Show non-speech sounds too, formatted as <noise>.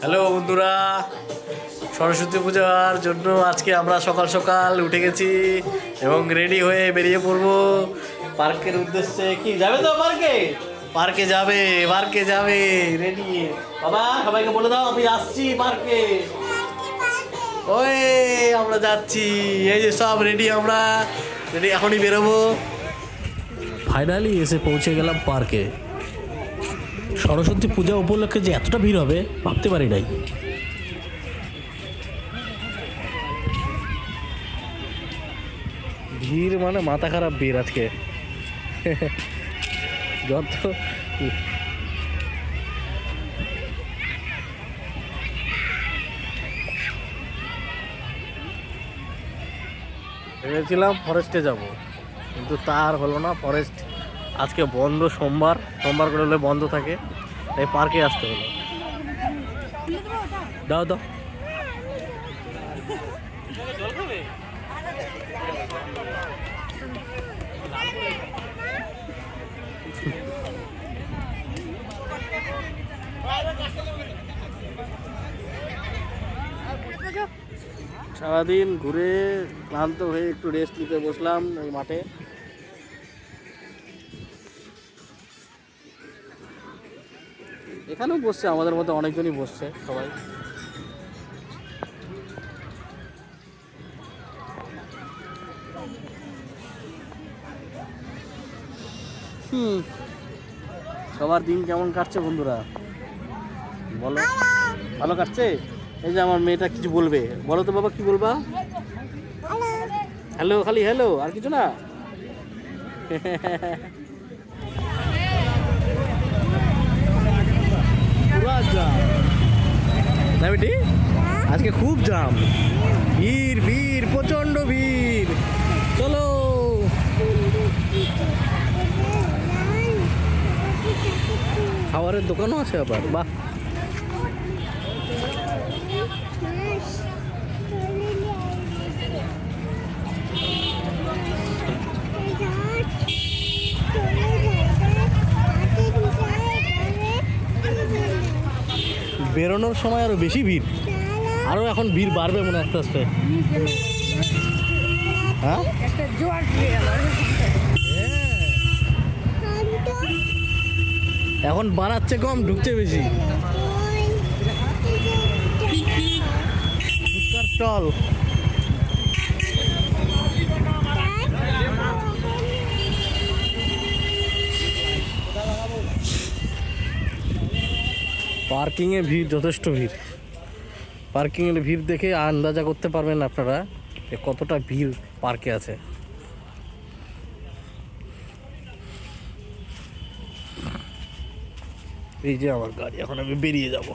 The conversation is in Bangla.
হ্যালো বন্ধুরা, সরস্বতী পূজার জন্য আজকে আমরা সকাল সকাল উঠে গেছি এবং রেডি হয়ে বেরিয়ে পড়ব। পার্কের উদ্দেশ্যে কি, যাবে তো পার্কে? পার্কে যাবে পার্কে যাবে রেডি বাবা, সবাইকে বলে দাও, আমি আসছি পার্কে। ওই আমরা যাচ্ছি। এই যে সব রেডি আমরা। রেডি এখনই বেরোবো। ফাইনালি এসে পৌঁছে গেলাম পার্কে। সরস্বতী পূজা উপলক্ষে যে এতটা ভিড় হবে, ভাবতে পারি নাই। ভিড় মানে মাথা খারাপ ভিড় আজকে। যত ভেবেছিলাম ফরেস্টে যাব, কিন্তু তার হলো না ফরেস্ট আজকে বন্ধ সোমবার সোমবার করে হলে বন্ধ থাকে, তাই পার্কে আসতে হলো। দাও দাও। সারাদিন ঘুরে ক্লান্ত হয়ে একটু রেস্ট নিতে বসলাম ওই মাঠে। এখানেও বসছে আমাদের মধ্যে অনেকজনই বসছে সবাই। হুম। সবার দিন কেমন কাটছে বন্ধুরা? বলো। ভালো কাটছে? এই যে আমার মেয়েটা কিছু বলবে। বলো তো বাবা কি বলবা? হ্যালো খালি হ্যালো আর কিছু না <laughs> পুরা জাম বেটি? আজকে খুব জাম। ভিড় ভিড় প্রচণ্ড ভিড়। চলো। খাবারের দোকানও আছে আবার। বাহ। বেরোনোর সময় আরও বেশি ভিড়। আরও এখন ভিড় বাড়বে মনে আস্তে আস্তে। হ্যাঁ? গেল এখন বাড়াচ্ছে কম, ঢুকছে বেশি। ফুচকার স্টল। পার্কিংয়ে ভিড় যথেষ্ট ভিড়। পার্কিংয়ের ভিড় দেখে আন্দাজা করতে পারবেন আপনারা যে কতটা ভিড় পার্কে আছে। এই যে আমার গাড়ি, এখন আমি বেরিয়ে যাব।